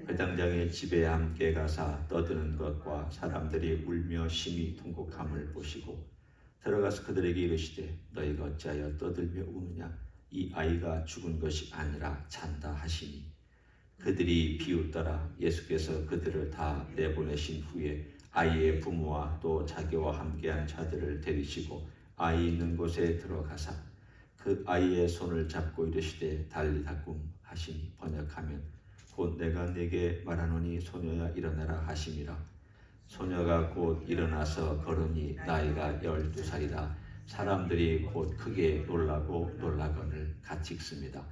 회당장의 집에 함께 가사 떠드는 것과 사람들이 울며 심히 통곡함을 보시고 들어가서 그들에게 이르시되 너희가 어찌하여 떠들며 우느냐? 이 아이가 죽은 것이 아니라 잔다 하시니. 그들이 비웃더라. 예수께서 그들을 다 내보내신 후에 아이의 부모와 또 자기와 함께한 자들을 데리시고 아이 있는 곳에 들어가사 그 아이의 손을 잡고 이르시되 달리다꿈 하시니 번역하면 곧 내가 내게 말하노니 소녀야 일어나라 하심이라 소녀가 곧 일어나서 걸으니 나이가 열두 살이라 사람들이 곧 크게 놀라고 놀라거늘 같이 읽습니다.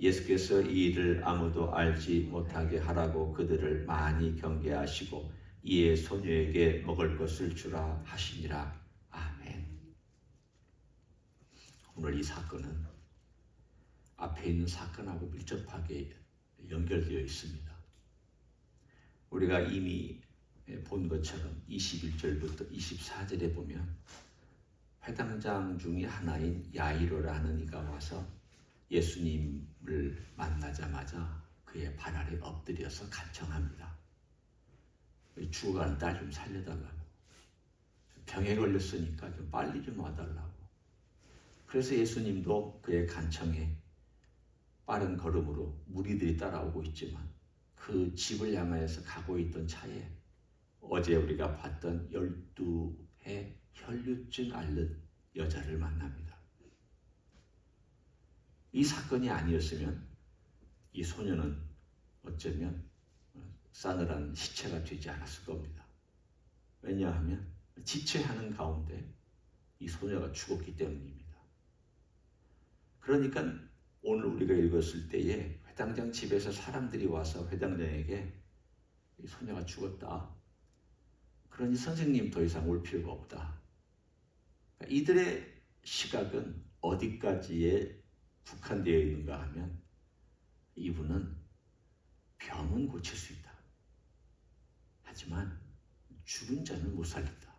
예수께서 이 일을 아무도 알지 못하게 하라고 그들을 많이 경계하시고 이에 소녀에게 먹을 것을 주라 하시니라. 아멘. 오늘 이 사건은 앞에 있는 사건하고 밀접하게 연결되어 있습니다. 우리가 이미 본 것처럼 21절부터 24절에 보면 회당장 중의 하나인 야이로라는 이가 와서 예수님을 만나자마자 그의 발 아래 엎드려서 간청합니다. 죽어가는 딸 좀 살려달라고. 병에 걸렸으니까 좀 빨리 좀 와달라고. 그래서 예수님도 그의 간청에 빠른 걸음으로 무리들이 따라오고 있지만 그 집을 향하여서 가고 있던 차에 어제 우리가 봤던 열두 해 혈류증 앓는 여자를 만납니다. 이 사건이 아니었으면 이 소녀는 어쩌면 싸늘한 시체가 되지 않았을 겁니다. 왜냐하면 지체하는 가운데 이 소녀가 죽었기 때문입니다. 그러니까 오늘 우리가 읽었을 때에 회당장 집에서 사람들이 와서 회당장에게 이 소녀가 죽었다. 그러니 선생님 더 이상 올 필요가 없다. 그러니까 이들의 시각은 어디까지에 국한되어 있는가 하면 이분은 병은 고칠 수 있다. 하지만 죽은 자는 못 살린다.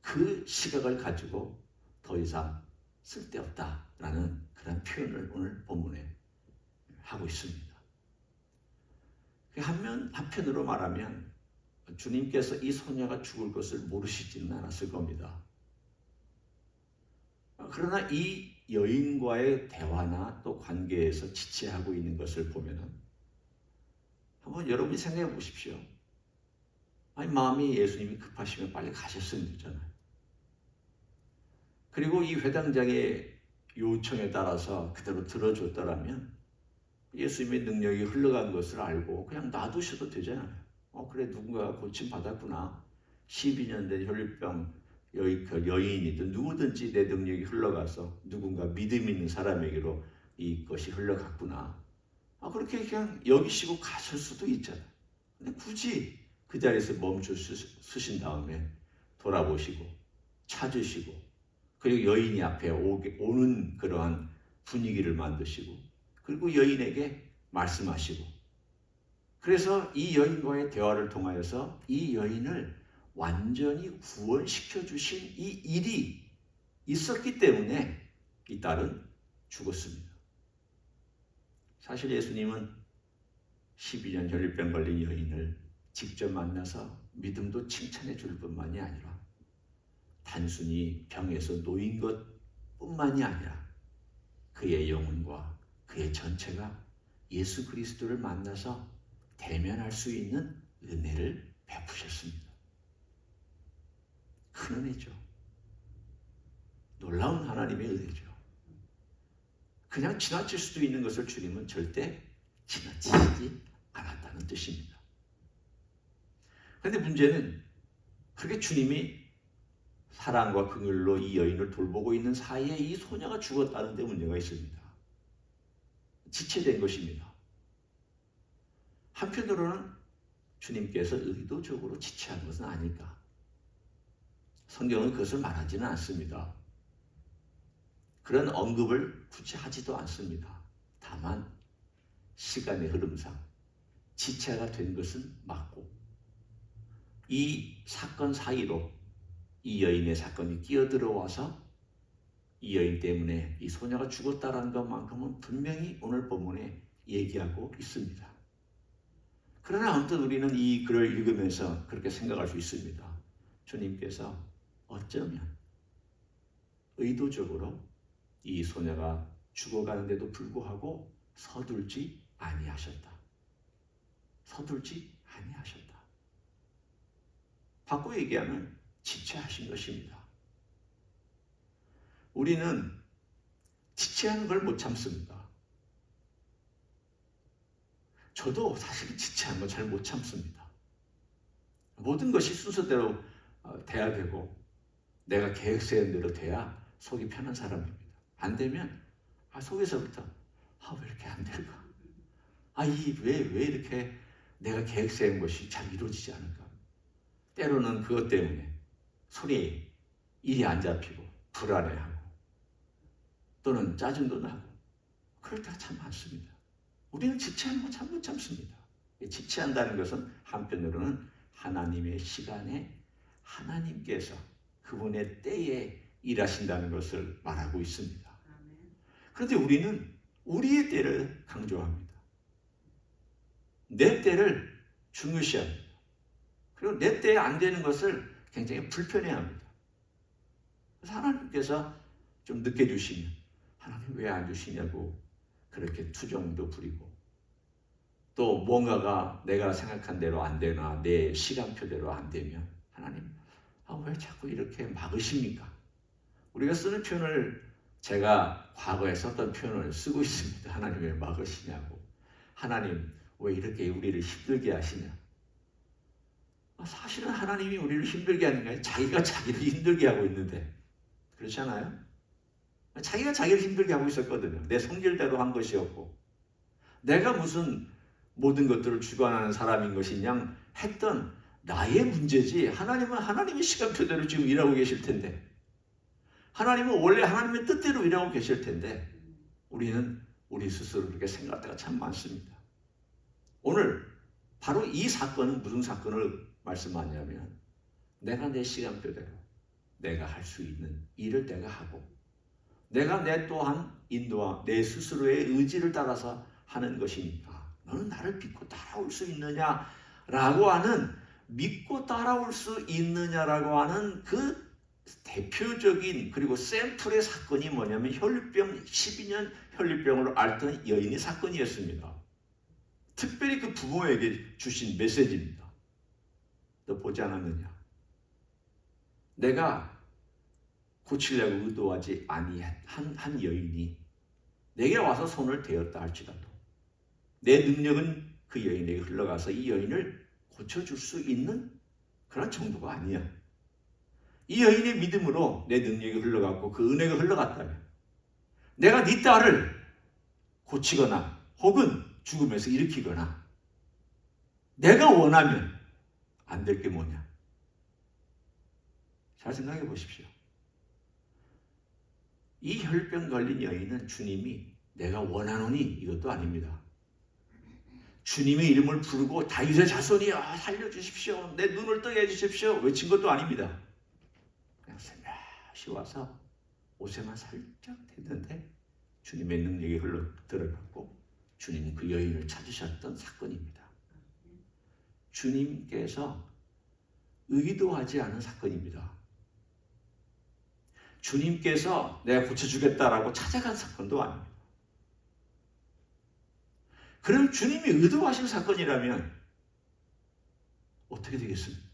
그 시각을 가지고 더 이상 쓸데없다 라는 그런 표현을 오늘 본문에 하고 있습니다. 한면 한편으로 말하면 주님께서 이 소녀가 죽을 것을 모르시지는 않았을 겁니다. 그러나 이 여인과의 대화나 또 관계에서 지체하고 있는 것을 보면은 한번 여러분이 생각해 보십시오. 아니 마음이 예수님이 급하시면 빨리 가셨으면 되잖아요. 그리고 이 회당장의 요청에 따라서 그대로 들어줬더라면 예수님의 능력이 흘러간 것을 알고 그냥 놔두셔도 되잖아요. 어 그래 누군가 고침 받았구나. 12년 된 혈류병 그 여인이든 누구든지 내 능력이 흘러가서 누군가 믿음 있는 사람에게로 이것이 흘러갔구나. 아, 그렇게 그냥 여기시고 가실 수도 있잖아요. 근데 굳이 그 자리에서 멈춰 쓰신 다음에 돌아보시고 찾으시고 그리고 여인이 앞에 오게, 오는 그러한 분위기를 만드시고 그리고 여인에게 말씀하시고 그래서 이 여인과의 대화를 통하여서 이 여인을 완전히 구원시켜 주신 이 일이 있었기 때문에 이 딸은 죽었습니다. 사실 예수님은 12년 혈류병 걸린 여인을 직접 만나서 믿음도 칭찬해 줄 뿐만이 아니라 단순히 병에서 놓인 것 뿐만이 아니라 그의 영혼과 그의 전체가 예수 그리스도를 만나서 대면할 수 있는 은혜를 베푸셨습니다. 큰 은혜죠. 놀라운 하나님의 은혜죠. 그냥 지나칠 수도 있는 것을 주님은 절대 지나치지 않았다는 뜻입니다. 그런데 문제는 그렇게 주님이 사랑과 긍휼로 이 여인을 돌보고 있는 사이에 이 소녀가 죽었다는 데 문제가 있습니다. 지체된 것입니다. 한편으로는 주님께서 의도적으로 지체한 것은 아닐까. 성경은 그것을 말하지는 않습니다. 그런 언급을 굳이 하지도 않습니다. 다만 시간의 흐름상 지체가 된 것은 맞고 이 사건 사이로 이 여인의 사건이 끼어들어와서 이 여인 때문에 이 소녀가 죽었다라는 것만큼은 분명히 오늘 본문에 얘기하고 있습니다. 그러나 언뜻 우리는 이 글을 읽으면서 그렇게 생각할 수 있습니다. 주님께서 어쩌면 의도적으로 이 소녀가 죽어가는데도 불구하고 서둘지 아니하셨다. 서둘지 아니하셨다. 바꿔 얘기하면 지체하신 것입니다. 우리는 지체하는 걸 못 참습니다. 저도 사실 지체하는 걸 잘 못 참습니다. 모든 것이 순서대로 어, 돼야 되고 내가 계획세운 대로 돼야 속이 편한 사람입니다. 안 되면 아, 속에서부터 아, 왜 이렇게 안 될까? 아, 이왜왜 이렇게 내가 계획 세운 것이 잘 이루어지지 않을까? 때로는 그것 때문에 손이 일이 안 잡히고 불안해하고 또는 짜증도 나고 그럴 때가 참 많습니다. 우리는 지체하는 거 참 못 참습니다. 지체한다는 것은 한편으로는 하나님의 시간에 하나님께서 그분의 때에 일하신다는 것을 말하고 있습니다. 그런데 우리는 우리의 때를 강조합니다. 내 때를 중요시합니다. 그리고 내 때에 안 되는 것을 굉장히 불편해합니다. 하나님께서 좀 늦게 주시면 하나님 왜 안 주시냐고 그렇게 투정도 부리고 또 뭔가가 내가 생각한 대로 안 되나 내 시간표대로 안 되면 하나님 아, 왜 자꾸 이렇게 막으십니까? 우리가 쓰는 표현을 제가 과거에 썼던 표현을 쓰고 있습니다. 하나님 왜 막으시냐고 하나님 왜 이렇게 우리를 힘들게 하시냐 아, 사실은 하나님이 우리를 힘들게 하는 게 아니라 자기가 자기를 힘들게 하고 있는데 그렇지 않아요? 자기가 자기를 힘들게 하고 있었거든요. 내 성질대로 한 것이었고 내가 무슨 모든 것들을 주관하는 사람인 것이냐 했던 나의 문제지 하나님은 하나님의 시간표대로 지금 일하고 계실 텐데 하나님은 원래 하나님의 뜻대로 일하고 계실 텐데 우리는 우리 스스로 그렇게 생각할 때가 참 많습니다. 오늘 바로 이 사건은 무슨 사건을 말씀하냐면 내가 내 시간표대로 내가 할 수 있는 일을 내가 하고 내가 내 또한 인도와 내 스스로의 의지를 따라서 하는 것이니까 너는 나를 믿고 따라올 수 있느냐라고 하는 믿고 따라올 수 있느냐라고 하는 그 대표적인 그리고 샘플의 사건이 뭐냐면 혈류병 12년 혈류병으로 앓던 여인의 사건이었습니다. 특별히 그 부모에게 주신 메시지입니다. 너 보지 않았느냐? 내가 고치려고 의도하지 아니한 한 여인이 내게 와서 손을 대었다 할지라도 내 능력은 그 여인에게 흘러가서 이 여인을 고쳐줄 수 있는 그런 정도가 아니야. 이 여인의 믿음으로 내 능력이 흘러갔고 그 은혜가 흘러갔다면 내가 네 딸을 고치거나 혹은 죽음에서 일으키거나 내가 원하면 안 될 게 뭐냐? 잘 생각해 보십시오. 이 혈병 걸린 여인은 주님이 내가 원하노니 이것도 아닙니다. 주님의 이름을 부르고 다윗의 자손이여 살려주십시오. 내 눈을 뜨게 해주십시오. 외친 것도 아닙니다. 그냥 슬며시 와서 옷에만 살짝 됐는데 주님의 능력이 흘러 들어갔고 주님은 그 여인을 찾으셨던 사건입니다. 주님께서 의도하지 않은 사건입니다. 주님께서 내가 고쳐주겠다라고 찾아간 사건도 아닙니다. 그럼 주님이 의도하신 사건이라면 어떻게 되겠습니까?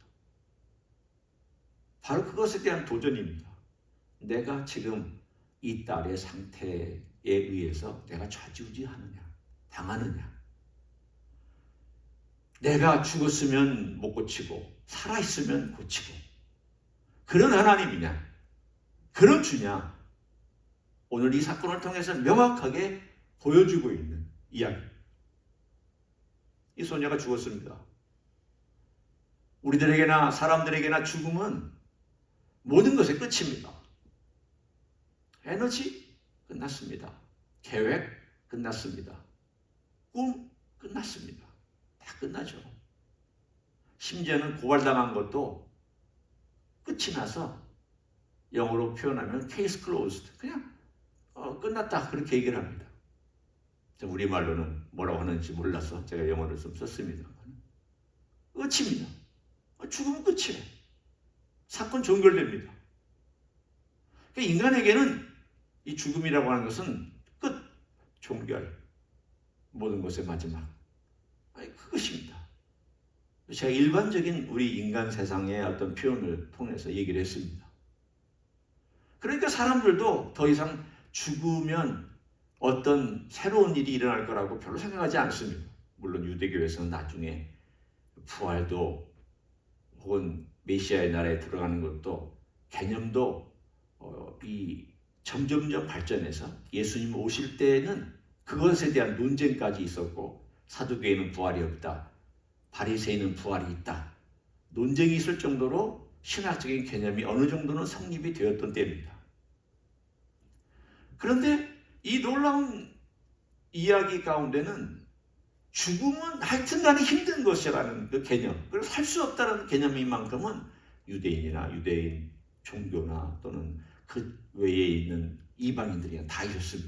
바로 그것에 대한 도전입니다. 내가 지금 이 딸의 상태에 의해서 내가 좌지우지하느냐, 당하느냐. 내가 죽었으면 못 고치고, 살아있으면 고치고. 그런 하나님이냐? 그런 주냐? 오늘 이 사건을 통해서 명확하게 보여주고 있는 이야기. 이 소녀가 죽었습니다. 우리들에게나 사람들에게나 죽음은 모든 것의 끝입니다. 에너지 끝났습니다. 계획 끝났습니다. 꿈 끝났습니다. 다 끝나죠. 심지어는 고발당한 것도 끝이 나서 영어로 표현하면 case closed. 그냥 어, 끝났다. 그렇게 얘기를 합니다. 우리 말로는 뭐라고 하는지 몰라서 제가 영어를 좀 썼습니다. 끝입니다. 죽으면 끝이에요. 사건 종결됩니다. 그러니까 인간에게는 이 죽음이라고 하는 것은 끝, 종결, 모든 것의 마지막. 그것입니다. 제가 일반적인 우리 인간 세상의 어떤 표현을 통해서 얘기를 했습니다. 그러니까 사람들도 더 이상 죽으면 어떤 새로운 일이 일어날 거라고 별로 생각하지 않습니다. 물론 유대교에서는 나중에 부활도 혹은 메시아의 나라에 들어가는 것도 개념도 어, 이 점점점 발전해서 예수님 오실 때는 그것에 대한 논쟁까지 있었고 사두개인은 부활이 없다. 바리새인은 부활이 있다. 논쟁이 있을 정도로 신학적인 개념이 어느 정도는 성립이 되었던 때입니다. 그런데 이 놀라운 이야기 가운데는 죽음은 하여튼간에 힘든 것이라는 그 개념, 그리고 살 수 없다는 개념인 만큼은 유대인이나 유대인 종교나 또는 그 외에 있는 이방인들이 다. 그래서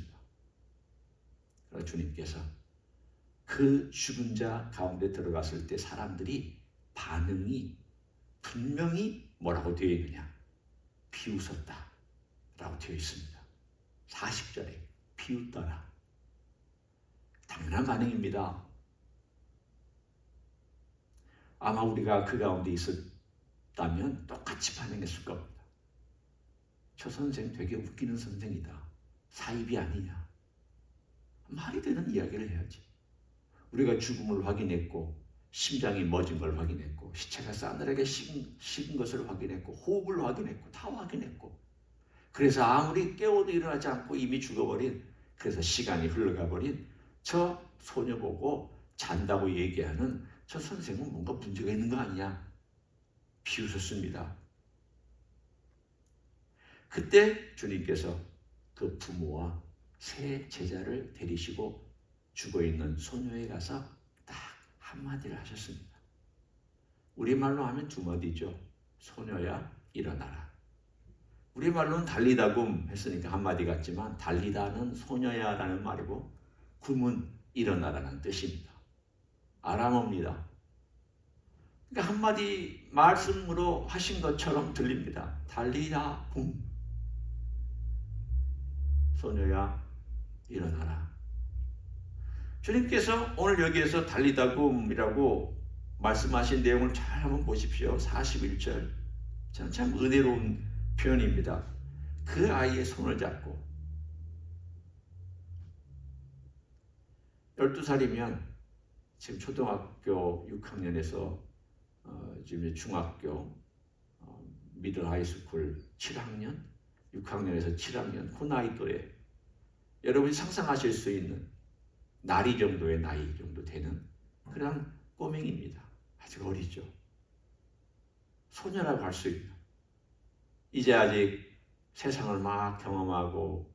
주님께서 그 죽은 자 가운데 들어갔을 때 사람들이 반응이 분명히 뭐라고 되어 있느냐? 비웃었다. 라고 되어 있습니다. 40절에 비웃더라. 당연한 반응입니다. 아마 우리가 그 가운데 있었다면 똑같이 반응했을 겁니다. 저 선생 되게 웃기는 선생이다. 사입이 아니냐. 말이 되는 이야기를 해야지. 우리가 죽음을 확인했고 심장이 멎은 걸 확인했고 시체가 싸늘하게 식은, 식은 것을 확인했고 호흡을 확인했고 다 확인했고 그래서 아무리 깨워도 일어나지 않고 이미 죽어버린 그래서 시간이 흘러가 버린 저 소녀 보고 잔다고 얘기하는 저 선생은 뭔가 문제가 있는 거 아니야? 비웃었습니다. 그때 주님께서 그 부모와 새 제자를 데리시고 죽어 있는 소녀에 가서 딱 한마디를 하셨습니다. 우리말로 하면 두 마디죠. 소녀야 일어나라. 우리말로는 달리다굼 했으니까 한마디 같지만 달리다는 소녀야라는 말이고 굼은 일어나라는 뜻입니다. 아람어입니다. 그러니까 한마디 말씀으로 하신 것처럼 들립니다. 달리다 굼. 소녀야 일어나라. 주님께서 오늘 여기에서 달리다굼이라고 말씀하신 내용을 잘 한번 보십시오. 41절. 저는 참 은혜로운 표현입니다. 그 아이의 손을 잡고 12살이면 지금 초등학교 6학년에서 어, 지금 중학교 어, 미들 하이스쿨 7학년 6학년에서 7학년 그 나이 또래 여러분이 상상하실 수 있는 나리 정도의 나이 정도 되는 그런 꼬맹입니다. 아직 어리죠. 소녀라고 할 수 있는 이제 아직 세상을 막 경험하고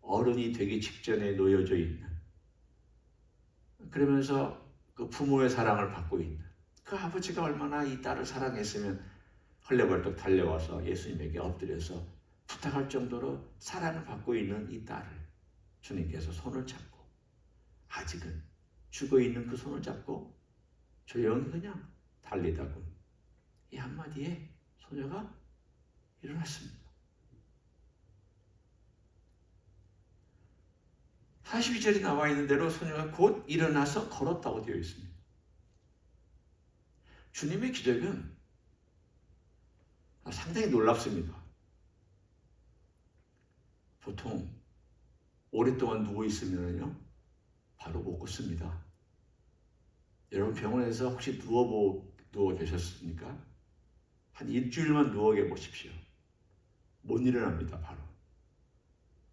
어른이 되기 직전에 놓여져 있는 그러면서 그 부모의 사랑을 받고 있는 그 아버지가 얼마나 이 딸을 사랑했으면 헐레벌떡 달려와서 예수님에게 엎드려서 부탁할 정도로 사랑을 받고 있는 이 딸을 주님께서 손을 잡고 아직은 죽어 있는 그 손을 잡고 조용히 그냥 달리다군 이 한마디에 소녀가 일어났습니다. 42절이 나와 있는 대로 소녀가 곧 일어나서 걸었다고 되어 있습니다. 주님의 기적은 상당히 놀랍습니다. 보통 오랫동안 누워 있으면요, 바로 못 걷습니다. 여러분 병원에서 혹시 누워 누워 계셨습니까? 한 일주일만 누워 계 보십시오. 못 일어납니다, 바로.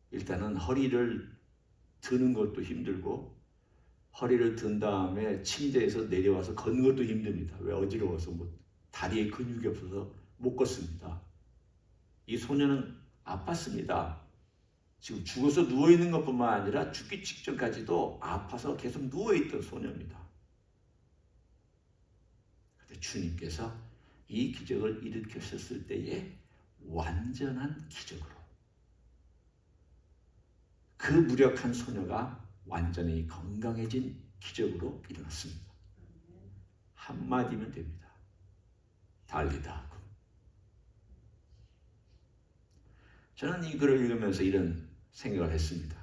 일단은 허리를 드는 것도 힘들고 허리를 든 다음에 침대에서 내려와서 걷는 것도 힘듭니다. 왜 어지러워서 뭐 다리에 근육이 없어서 못 걷습니다. 이 소녀는 아팠습니다. 지금 죽어서 누워 있는 것뿐만 아니라 죽기 직전까지도 아파서 계속 누워 있던 소녀입니다. 근데 주님께서 이 기적을 일으키셨을 때에 완전한 기적으로 그 무력한 소녀가 완전히 건강해진 기적으로 일어났습니다. 한마디면 됩니다. 달리다 하고. 저는 이 글을 읽으면서 이런 생각을 했습니다.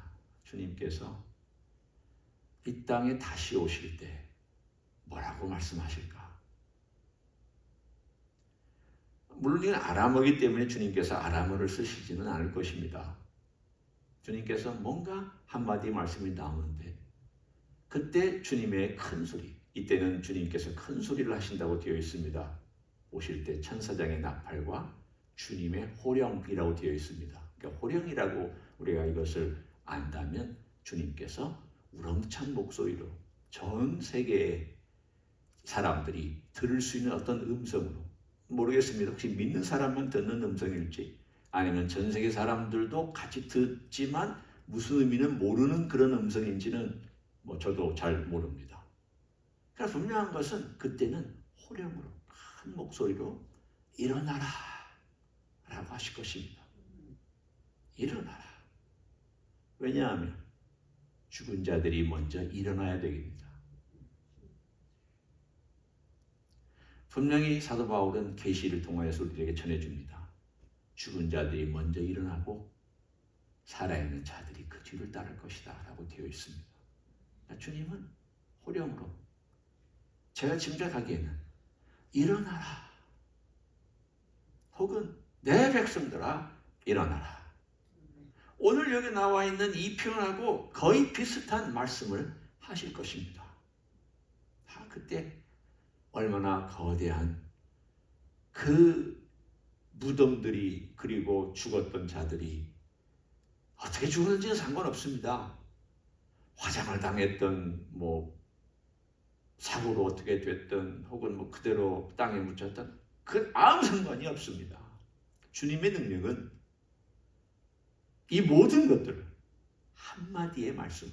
주님께서 이 땅에 다시 오실 때 뭐라고 말씀하실까? 물론 이건 아람어기 때문에 주님께서 아람어를 쓰시지는 않을 것입니다. 주님께서 뭔가 한마디 말씀이 나오는데 그때 주님의 큰 소리 이때는 주님께서 큰 소리를 하신다고 되어 있습니다. 오실 때 천사장의 나팔과 주님의 호령이라고 되어 있습니다. 그러니까 호령이라고 우리가 이것을 안다면 주님께서 우렁찬 목소리로 전 세계의 사람들이 들을 수 있는 어떤 음성으로 모르겠습니다. 혹시 믿는 사람만 듣는 음성일지 아니면 전 세계 사람들도 같이 듣지만 무슨 의미는 모르는 그런 음성인지는 뭐 저도 잘 모릅니다. 그러니까 분명한 것은 그때는 호령으로 큰 목소리로 일어나라 라고 하실 것입니다. 일어나라. 왜냐하면 죽은 자들이 먼저 일어나야 되겠습니다. 분명히 사도 바울은 계시를 통하여서 우리에게 전해줍니다. 죽은 자들이 먼저 일어나고 살아있는 자들이 그 뒤를 따를 것이다 라고 되어 있습니다. 그러니까 주님은 호령으로 제가 짐작하기에는 일어나라 혹은 내 백성들아 일어나라 오늘 여기 나와 있는 이 표현하고 거의 비슷한 말씀을 하실 것입니다. 아, 그때 얼마나 거대한 그 무덤들이 그리고 죽었던 자들이 어떻게 죽었는지는 상관없습니다. 화장을 당했던 뭐 사고로 어떻게 됐든 혹은 뭐 그대로 땅에 묻혔던 그 아무 상관이 없습니다. 주님의 능력은 이 모든 것들을 한마디의 말씀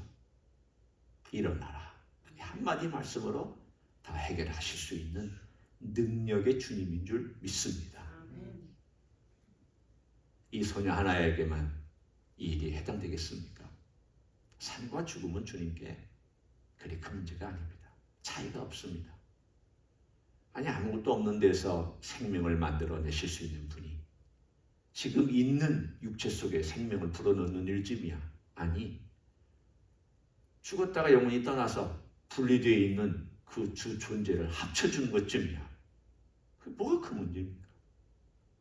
일어나라 한마디 말씀으로 다 해결하실 수 있는 능력의 주님인 줄 믿습니다. 이 소녀 하나에게만 이 일이 해당되겠습니까? 삶과 죽음은 주님께 그리 큰 문제가 아닙니다. 차이가 없습니다. 아니 아무것도 없는 데서 생명을 만들어내실 수 있는 분이 지금 있는 육체 속에 생명을 불어넣는 일쯤이야. 아니 죽었다가 영혼이 떠나서 분리되어 있는 그 주 존재를 합쳐주는 것쯤이야. 그 뭐가 큰 문제입니까?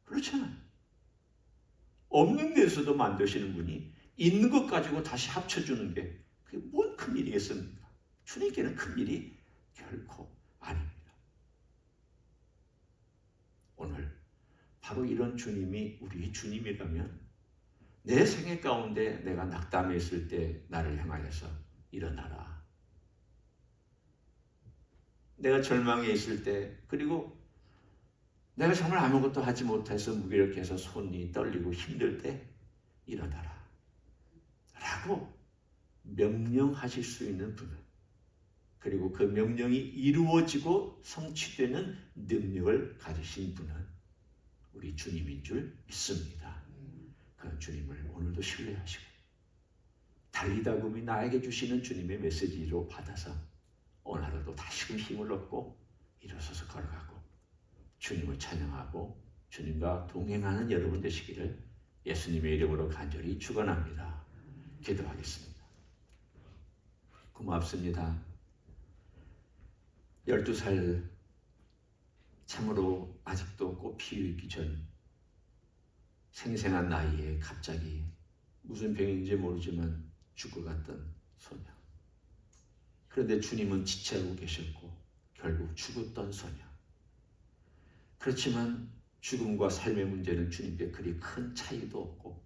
그렇잖아요. 없는 데서도 만드시는 분이 있는 것 가지고 다시 합쳐주는 게 그게 뭔 큰일이겠습니까? 주님께는 큰일이 결코 아닙니다. 오늘 바로 이런 주님이 우리 주님이라면 내 생애 가운데 내가 낙담해 있을 때 나를 향하여서 일어나라. 내가 절망해 있을 때 그리고 내가 정말 아무것도 하지 못해서 무기력해서 손이 떨리고 힘들 때 일어나라. 라고 명령하실 수 있는 분은 그리고 그 명령이 이루어지고 성취되는 능력을 가지신 분은 우리 주님인 줄 믿습니다. 그 주님을 오늘도 신뢰하시고 달리다금이 나에게 주시는 주님의 메시지로 받아서 오늘 하루도 다시금 힘을 얻고 일어서서 걸어가고 주님을 찬양하고 주님과 동행하는 여러분 되시기를 예수님의 이름으로 간절히 축원합니다. 기도하겠습니다. 고맙습니다. 12살 참으로 아직도 꽃 피우기 전 생생한 나이에 갑자기 무슨 병인지 모르지만 죽고 갔던 소녀. 그런데 주님은 지체하고 계셨고 결국 죽었던 소녀. 그렇지만 죽음과 삶의 문제는 주님께 그리 큰 차이도 없고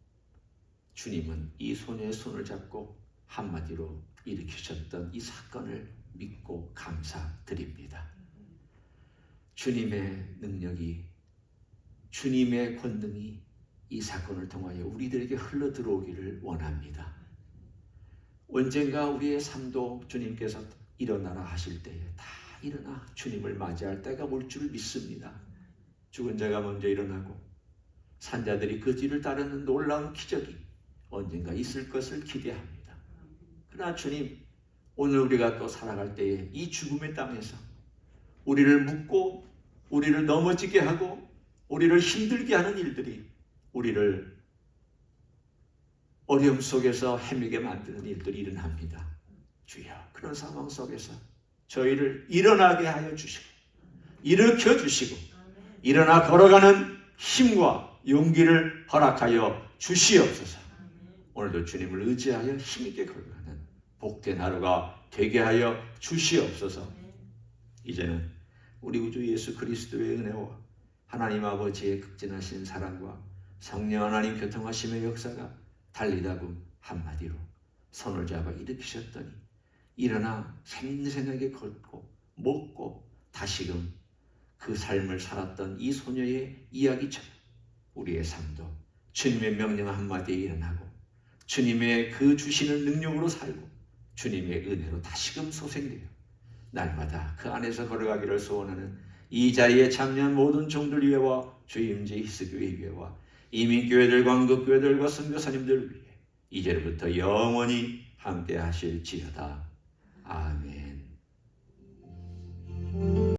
주님은 이 소녀의 손을 잡고 한마디로 일으키셨던 이 사건을 믿고 감사드립니다. 주님의 능력이 주님의 권능이 이 사건을 통하여 우리들에게 흘러 들어오기를 원합니다. 언젠가 우리의 삶도 주님께서 일어나라 하실 때에 다 일어나 주님을 맞이할 때가 올 줄 믿습니다. 죽은 자가 먼저 일어나고 산자들이 그 뒤를 따르는 놀라운 기적이 언젠가 있을 것을 기대합니다. 그러나 주님, 오늘 우리가 또 살아갈 때에 이 죽음의 땅에서 우리를 묶고 우리를 넘어지게 하고 우리를 힘들게 하는 일들이 우리를 어려움 속에서 헤매게 만드는 일들이 일어납니다. 주여, 그런 상황 속에서 저희를 일어나게 하여 주시고 일으켜 주시고 일어나 걸어가는 힘과 용기를 허락하여 주시옵소서. 오늘도 주님을 의지하여 힘있게 걸어가는 복된 하루가 되게 하여 주시옵소서. 이제는 우리 구주 예수 그리스도의 은혜와 하나님 아버지의 극진하신 사랑과 성령 하나님 교통하심의 역사가 달리다금 한마디로 손을 잡아 일으키셨더니 일어나 생생하게 걷고 먹고 다시금 그 삶을 살았던 이 소녀의 이야기처럼 우리의 삶도 주님의 명령 한마디에 일어나고 주님의 그 주시는 능력으로 살고 주님의 은혜로 다시금 소생되어 날마다 그 안에서 걸어가기를 소원하는 이 자리에 참여한 모든 종들 위에와 주임제 히스교회 위에와 이민교회들과 한국교회들과 선교사님들 위해 이제부터 영원히 함께 하실지어다. 아멘.